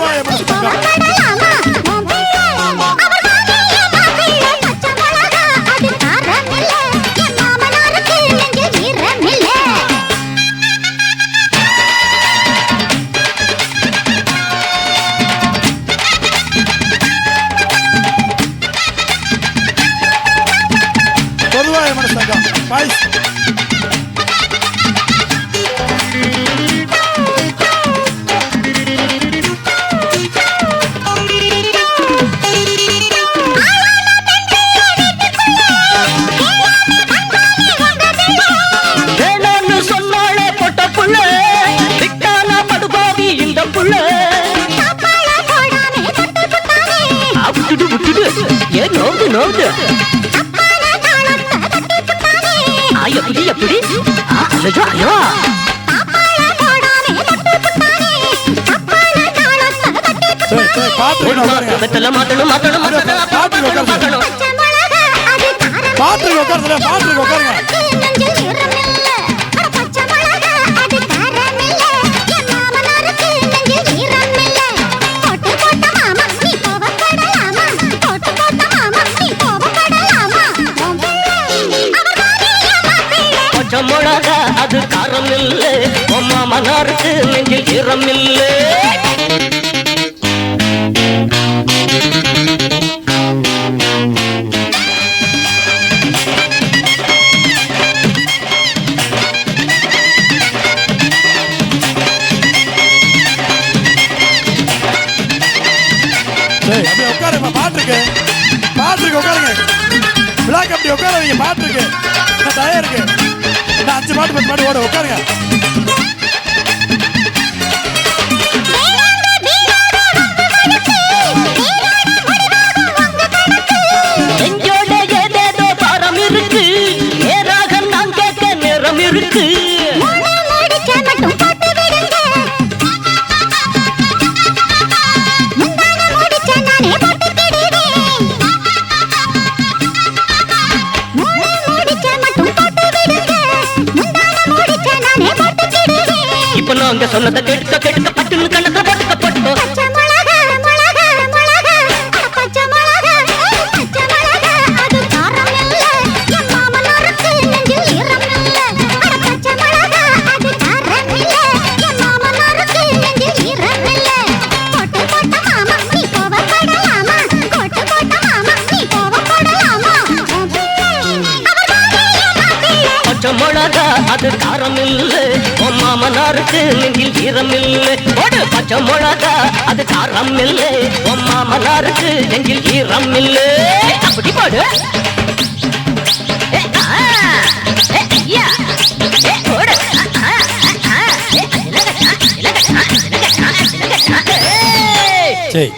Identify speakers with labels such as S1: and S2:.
S1: அறிவாய
S2: பொதுவாக மனசாங்க boys.
S1: Note ఎప్పుడు ఎప్పుడు అయ్యో అయ్యో பாட்டுல மாட்டணும்
S2: மாட்டணும் மாட்டணும் பாட்டுல உட்காருங்க பாட்டுல உட்காருங்க பாட்டுல உட்காருங்க
S1: பச்சை மிளகா அது
S3: காரம் இல்லை உம்மா மனாருக்கு நெஞ்சில் ஈரம் இல்லை
S2: உட்காருங்க பாட்டுருக்கு பாட்டுருக்கு உட்காருங்க. விழாக்கு அப்படி உட்காருங்க பாட்டுருக்கு தயாரிருக்கு நான் அஞ்சு பாட்டு பத்து பாட்டு ஓட உட்காருங்க.
S3: அவங்க சொன்னதை கேட்டுக்க கேட்டுக்க பட்டுன்னு கண்ணத்துல போட்டுக்க போட்டுக்கோ.
S1: மொளக அது காரம் இல்லை உன்
S3: மாமனாருக்கு நெஞ்சில் ஈரம் இல்லை ஒரு பச்சை மிளகா அது காரம் இல்லை உன் மாமனாருக்கு நெஞ்சில் ஈரம் இல்லை அப்படி போடு.
S2: சரி.